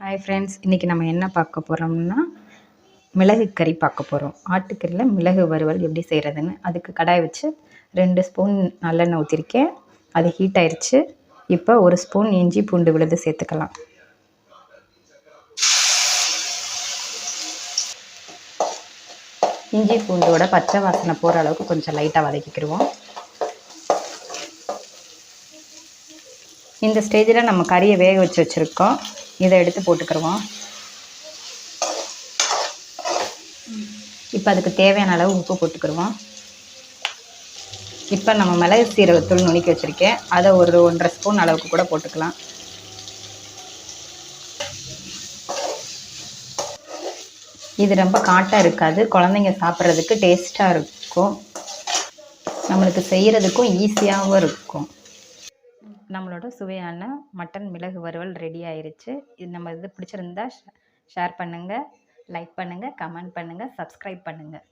Hi friends இன்றைக்கி நம்ம என்ன பார்க்க போகிறோம்னா மிளகு கறி பார்க்க போகிறோம் ஆட்டுக்கறியில் மிளகு வறுவல் எப்படி செய்கிறதுன்னு அதுக்கு கடாய் வச்சு ரெண்டு ஸ்பூன் நல்லெண்ணெய் ஊற்றிருக்கேன் அது ஹீட் ஆயிடுச்சு இப்போ ஒரு ஸ்பூன் இஞ்சி பூண்டு விழுது சேர்த்துக்கலாம். இஞ்சி பூண்டோட பச்சை வாசனை போகிற அளவுக்கு கொஞ்சம் லைட்டாக வதக்கிக்கிடுவோம் இந்த ஸ்டேஜில் நம்ம கறியை வேக வச்சு வச்சுருக்கோம். இதை எடுத்து போட்டுக்கிடுவோம் இப்போ அதுக்கு தேவையான அளவு உப்பு போட்டுக்கிடுவோம் இப்போ நம்ம மிளகு சீரகத்தூள் நுணுக்கி வச்சுருக்கேன். அதை ஒரு ஒன்றரை ஸ்பூன் அளவுக்கு கூட போட்டுக்கலாம். இது ரொம்ப காட்டாக இருக்காது. குழந்தைங்க சாப்பிட்றதுக்கு டேஸ்ட்டாக இருக்கும். நம்மளுக்கு செய்கிறதுக்கும் ஈஸியாகவும் இருக்கும். நம்மளோட சுவையான மட்டன் மிளகு வறுவல் ரெடி ஆயிருச்சு. இது நம்ம இது பிடிச்சிருந்தா ஷேர் பண்ணுங்கள் லைக் பண்ணுங்கள் கமெண்ட் பண்ணுங்கள் சப்ஸ்கிரைப் பண்ணுங்கள்